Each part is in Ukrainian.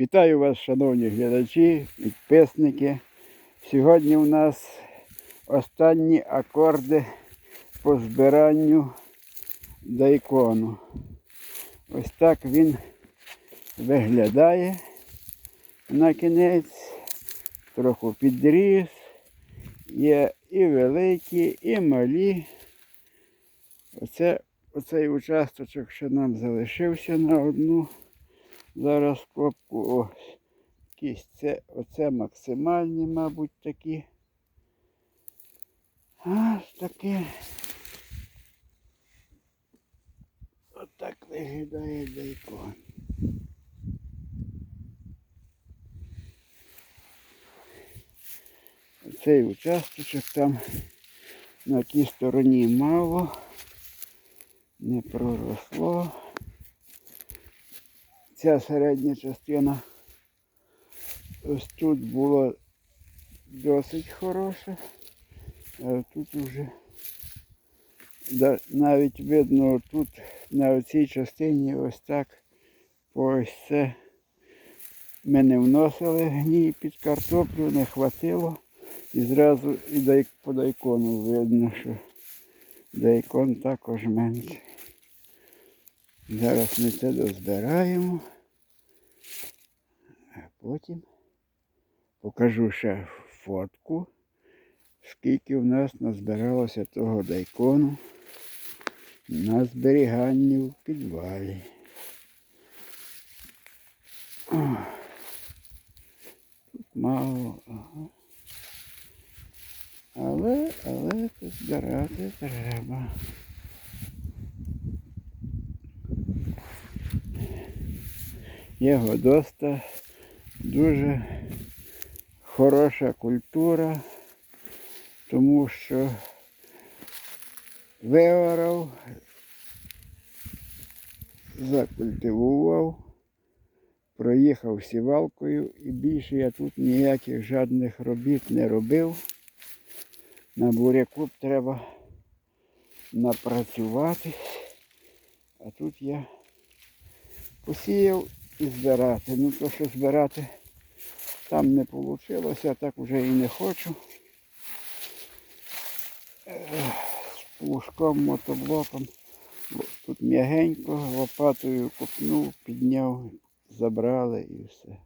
Вітаю вас, шановні глядачі, підписники. Сьогодні у нас останні акорди по збиранню дайкону. Ось так він виглядає на кінець, трохи підріс. Є і великі, і малі. Оце, оцей участочок ще нам залишився на одну. Зараз копку ось. Якісь це, оце максимальні, мабуть, такі. Ось таке. Отак виглядає дайкон. Цей участочок там на тій стороні мало, не проросло. Ця середня частина ось тут було досить хороше, а тут вже навіть видно тут на цій частині ось так ось це ми не вносили гній під картоплю, не хватило. І зразу і по дайкону видно, що дайкон також менший. Зараз ми це дозбираємо, а потім покажу ще фотку, скільки в нас назбиралося того дайкону на зберіганні в підвалі. О, Тут мало. Ага. Але, але тут збирати треба. Його доста дуже хороша культура, тому що виорав, закультивував, проїхав сівалкою і більше я тут ніяких жодних робіт не робив. На буряку треба напрацювати. А тут я посіяв і збирати. Ну то, що збирати там не вийшло, так вже і не хочу. З плужком, мотоблоком. Тут м'ягенько, лопатою копнув, підняв, забрали і все.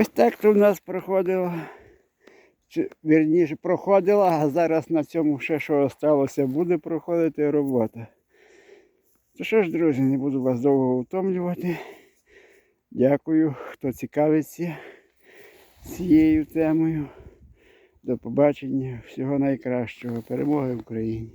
Ось так в нас проходило. Чи, вірніше, проходила, а зараз на цьому ще що залишилося, буде проходити робота. То що ж, друзі, не буду вас довго утомлювати. Дякую, хто цікавиться цією темою. До побачення. Всього найкращого. Перемоги Україні!